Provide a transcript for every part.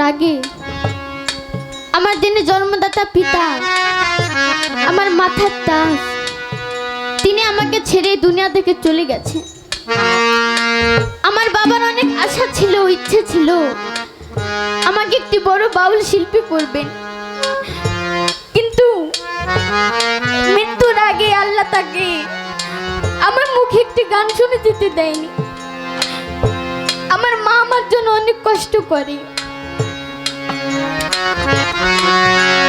রাগে। আমার দিনে জন্মদাতা পিতা, আমার মাথার তাস। তিনি আমাকে ছেড়ে দুনিয়া থেকে চলে গেছে। আমার বাবার অনেক আশা ছিল, ইচ্ছে ছিল। আমাকে একটি বড় বাউল শিল্পী করবেন। কিন্তু মৃত্যুর আগে আল্লাহ তাকে আমার মুখে একটি গান শুনে যেতে দেয়নি। আমার মা আমার জন্য অনেক কষ্ট করে। Thank you.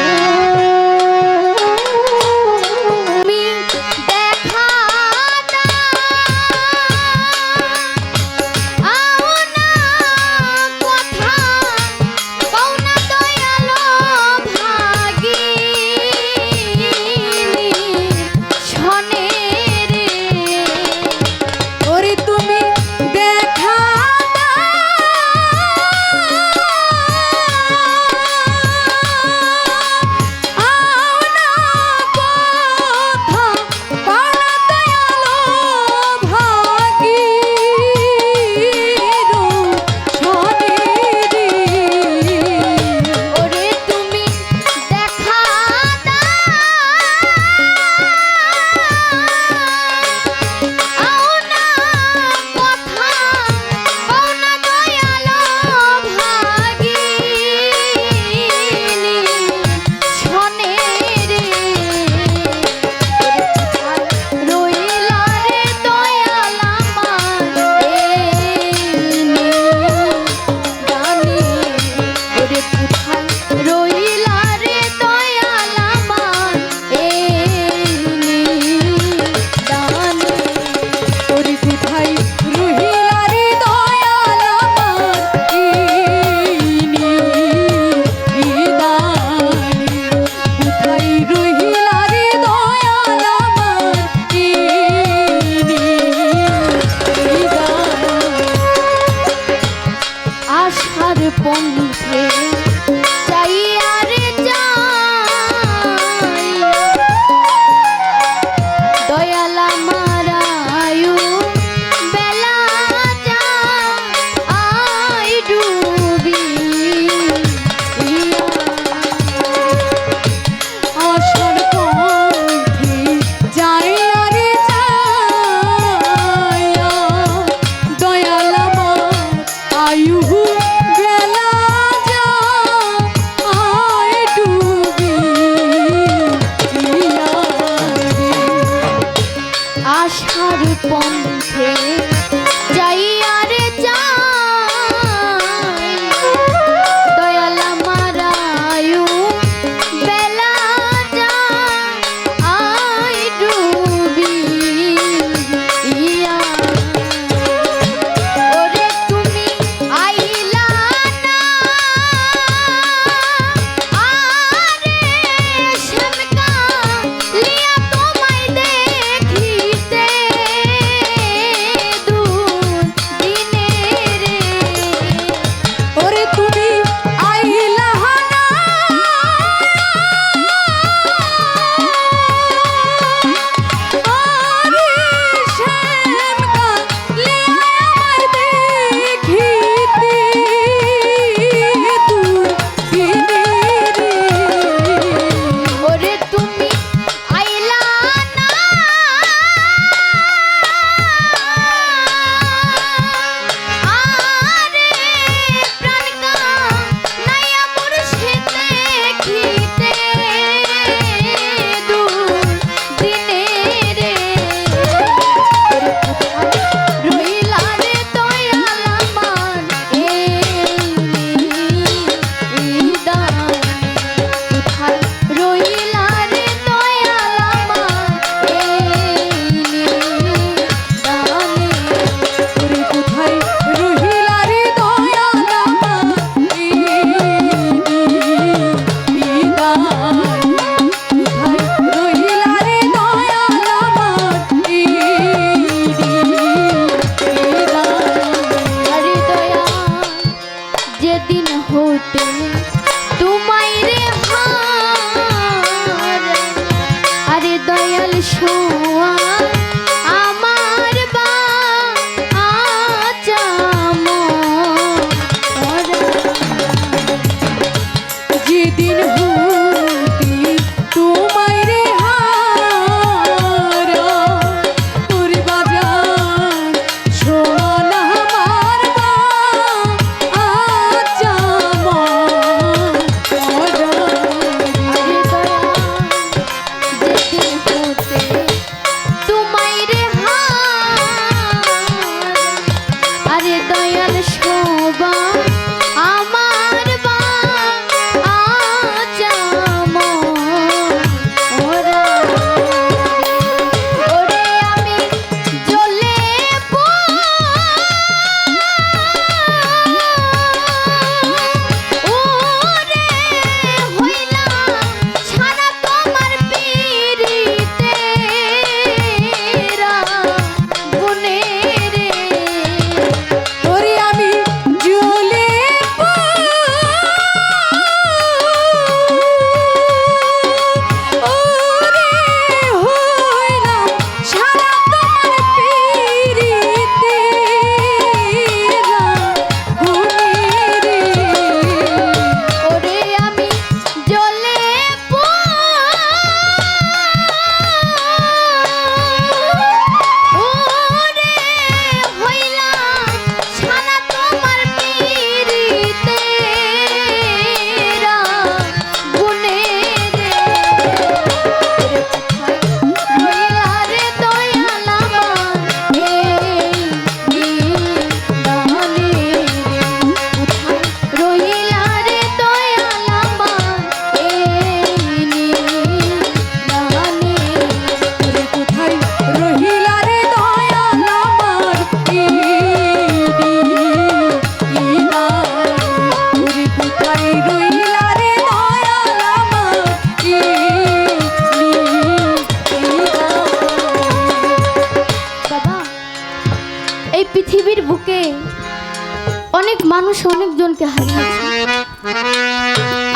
অনেক মানুষ অনেকজনকে হারিয়েছে।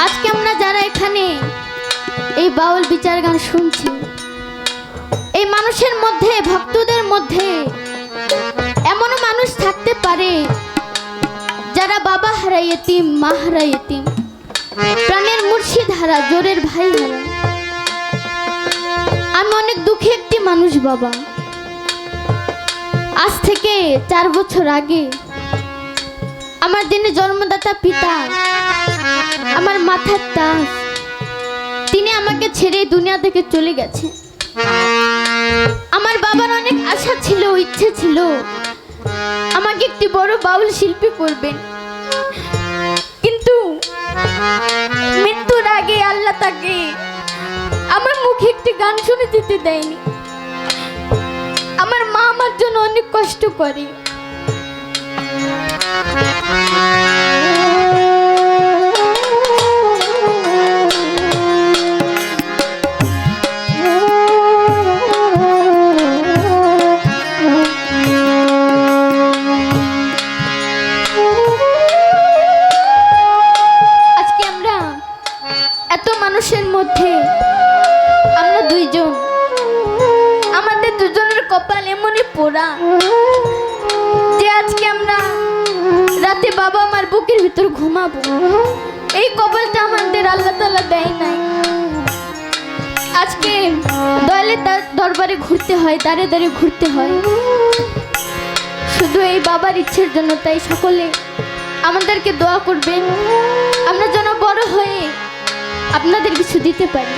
আজকে আমরা যারা এখানে এই বাউল বিচার গান শুনছি, এই মানুষের মধ্যে, ভক্তদের মধ্যে এমনও মানুষ থাকতে পারে যারা বাবা হারাই এতিম, মা হারাই এতিম, প্রাণের মুর্শিদ হারা জোরের ভাই হারা আমি অনেক দুঃখী একটি মানুষ, বাবা। আজ থেকে চার বছর আগে আমার দিনে জন্মদাতা পিতা, আমার মাথার তাস তিনি আমাকে ছেড়ে দুনিয়া থেকে চলে গেছে আমার বাবার অনেক আশা ছিল, ইচ্ছে ছিল, আমাকে একটি বড় বাউল শিল্পী করবেন। কিন্তু মৃত্যুর আগে আল্লাহ তাকে আমার মুখে একটি গান শুনে যেতে দেয়নি। আমার জন্য অনেক কষ্ট করে। কপাল এমনই পোড়া। যে আজকে আমরা রাতে বাবা আমার বুকের ভিতর ঘুমাবো, এই কপালটা আমাদের আল্লাহ তালা দেয় নাই। আজকে দয়ালের তার দরবারে ঘুরতে হয় দাঁড়ে দাঁড়িয়ে ঘুরতে হয়। শুধু এই বাবার ইচ্ছের জন্য তাই সকলে আমাদেরকে দোয়া করবেন আমরা যেন বড় হয়ে আপনাদের কিছু দিতে পারি।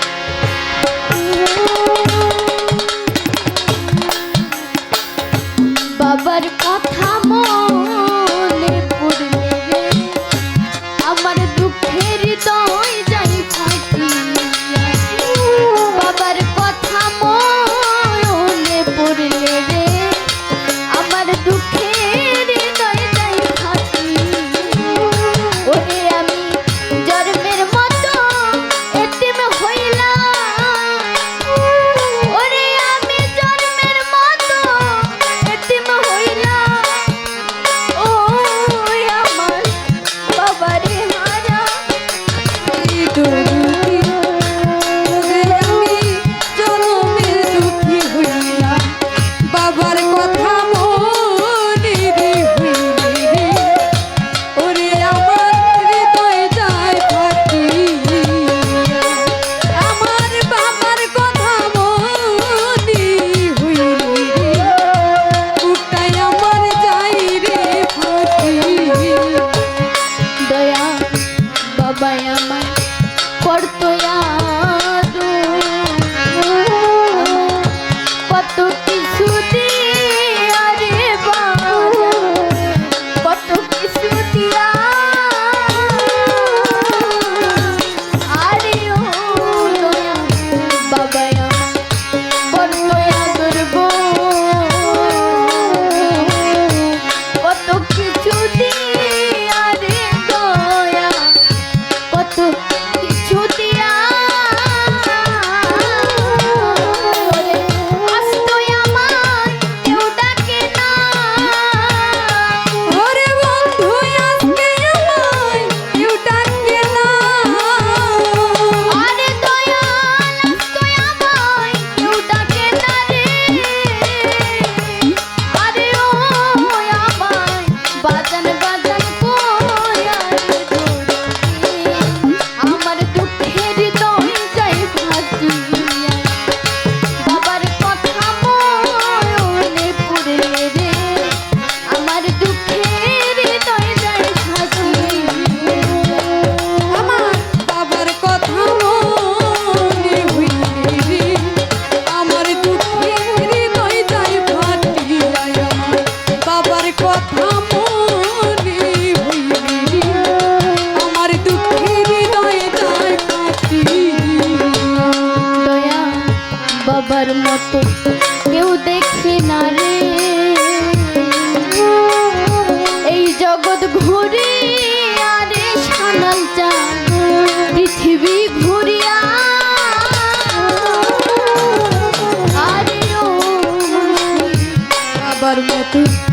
Thank you.